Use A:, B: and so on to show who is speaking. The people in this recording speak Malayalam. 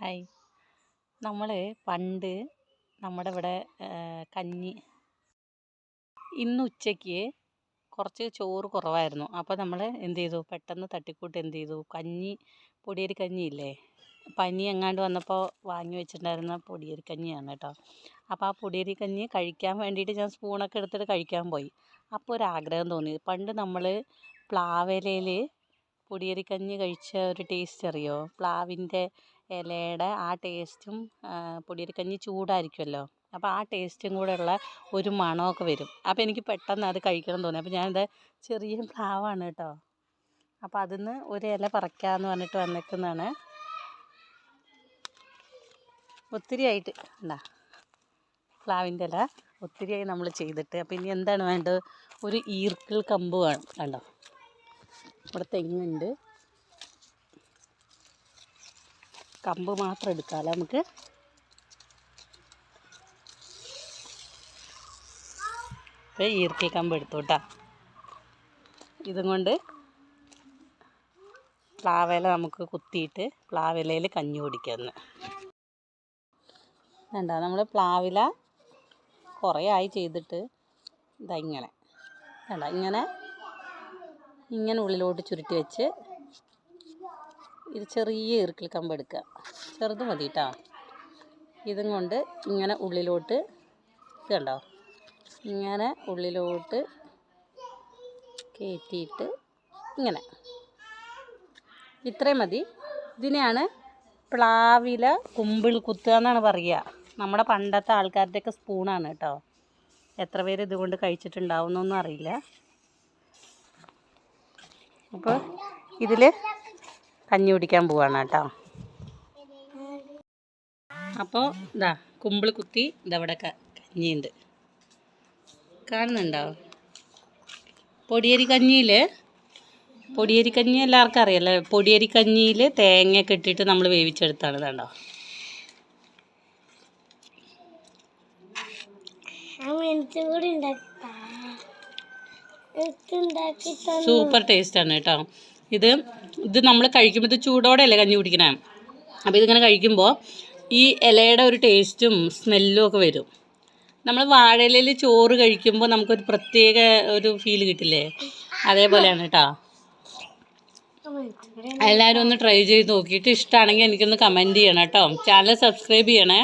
A: ഹായ്. നമ്മൾ പണ്ട് നമ്മുടെ ഇവിടെ കഞ്ഞി. ഇന്ന് ഉച്ചയ്ക്ക് കുറച്ച് ചോറ് കുറവായിരുന്നു. അപ്പോൾ നമ്മൾ എന്ത് ചെയ്തു? പെട്ടെന്ന് തട്ടിക്കൂട്ട് എന്ത് ചെയ്തു? കഞ്ഞി പൊടിയരി കഞ്ഞിയില്ലേ പനി എങ്ങാണ്ട് വന്നപ്പോൾ വാങ്ങി വെച്ചിട്ടുണ്ടായിരുന്ന പൊടിയരി കഞ്ഞിയാണ് കേട്ടോ. അപ്പോൾ ആ പൊടിയരി കഞ്ഞി കഴിക്കാൻ വേണ്ടിയിട്ട് ഞാൻ സ്പൂണൊക്കെ എടുത്തിട്ട് കഴിക്കാൻ പോയി. അപ്പോൾ ഒരു ആഗ്രഹം തോന്നി. പണ്ട് നമ്മൾ പ്ലാവിലയിൽ പൊടിയരി കഞ്ഞി കഴിച്ച ഒരു ടേസ്റ്റ് അറിയോ? പ്ലാവിന്റെ ഇലയുടെ ആ ടേസ്റ്റും പൊടിയരിക്കഞ്ഞി ചൂടായിരിക്കുമല്ലോ. അപ്പോൾ ആ ടേസ്റ്റും കൂടെ ഉള്ള ഒരു മണമൊക്കെ വരും. അപ്പോൾ എനിക്ക് പെട്ടെന്ന് അത് കഴിക്കണം തോന്നി. അപ്പോൾ ഞാനിത് ചെറിയ പ്ലാവാണ് കേട്ടോ. അപ്പോൾ അതിൽ നിന്ന് ഒരു ഇല പറിക്കാമെന്ന് പറഞ്ഞിട്ട് വന്നേക്കുന്നതാണ്. ഒത്തിരി ആയിട്ട് ഉണ്ടാ പ്ലാവിന്റെ ഇല ഒത്തിരിയായി നമ്മൾ ചെയ്തിട്ട്. അപ്പോൾ ഇനി എന്താണ് വേണ്ടത്? ഒരു ഈർക്കിൾ കമ്പ് വേണം കണ്ടോ? ഇവിടെ തെങ്ങുണ്ട്. കമ്പ് മാത്രം എടുക്കാമല്ലോ നമുക്ക്? ഈർക്കിൾ കമ്പ് എടുത്തോട്ടാ ഇതും കൊണ്ട് പ്ലാവില നമുക്ക് കുത്തിയിട്ട് പ്ലാവിലയിൽ കഞ്ഞി കുടിക്കാമെന്ന് വേണ്ട നമ്മൾ പ്ലാവില കുറേ ആയി ചെയ്തിട്ട് ഇതാ ഇങ്ങനെ. വേണ്ട ഇങ്ങനെ ഇങ്ങനെ ഉള്ളിലോട്ട് ചുരുട്ടി വെച്ച് ഇത് ചെറിയ ഈർക്കിൽ കമ്പ് എടുക്കുക. ചെറുത് മതി കേട്ടോ ഇതും കൊണ്ട് ഇങ്ങനെ ഉള്ളിലോട്ട് കണ്ടോ? ഇങ്ങനെ ഉള്ളിലോട്ട് കയറ്റിയിട്ട് ഇങ്ങനെ. ഇത്രയും മതി. ഇതിനെയാണ് പ്ലാവില കുമ്പിൾ കുത്തുക എന്നാണ് പറയുക. നമ്മുടെ പണ്ടത്തെ ആൾക്കാരുടെയൊക്കെ സ്പൂണാണ് കേട്ടോ എത്ര പേര് ഇതുകൊണ്ട് കഴിച്ചിട്ടുണ്ടാവുന്നൊന്നും അറിയില്ല. അപ്പോൾ ഇതിൽ കഞ്ഞി കുടിക്കാൻ പോവാണ് കേട്ടോ. അപ്പോൾ ഇതാ കുമ്പിൾ കുത്തി ഇതവിടെ കഞ്ഞിയുണ്ട്. കാണുന്നുണ്ടോ? പൊടിയരി കഞ്ഞിയിൽ പൊടിയരി കഞ്ഞി എല്ലാവർക്കും അറിയാലോ. പൊടിയരി കഞ്ഞിയിൽ തേങ്ങയൊക്കെ ഇട്ടിട്ട് നമ്മൾ വേവിച്ചെടുത്താണ് ഇതാണ്ടോ സൂപ്പർ ടേസ്റ്റ് ആണ് കേട്ടോ. ഇത് ഇത് നമ്മൾ കഴിക്കുമ്പോൾ ഇത് ചൂടോടെ അല്ലേ കഞ്ഞി കുടിക്കണേ? അപ്പോൾ ഇതിങ്ങനെ കഴിക്കുമ്പോൾ ഈ ഇലയുടെ ഒരു ടേസ്റ്റും സ്മെല്ലും ഒക്കെ വരും. നമ്മൾ വാഴയിലയിൽ ചോറ് കഴിക്കുമ്പോൾ നമുക്കൊരു പ്രത്യേക ഒരു ഫീൽ കിട്ടില്ലേ? അതേപോലെയാണ് കേട്ടോ എല്ലാവരും ഒന്ന് ട്രൈ ചെയ്ത് നോക്കിയിട്ട് ഇഷ്ടമാണെങ്കിൽ എനിക്കൊന്ന് കമന്റ് ചെയ്യണം കേട്ടോ ചാനൽ സബ്സ്ക്രൈബ് ചെയ്യണേ.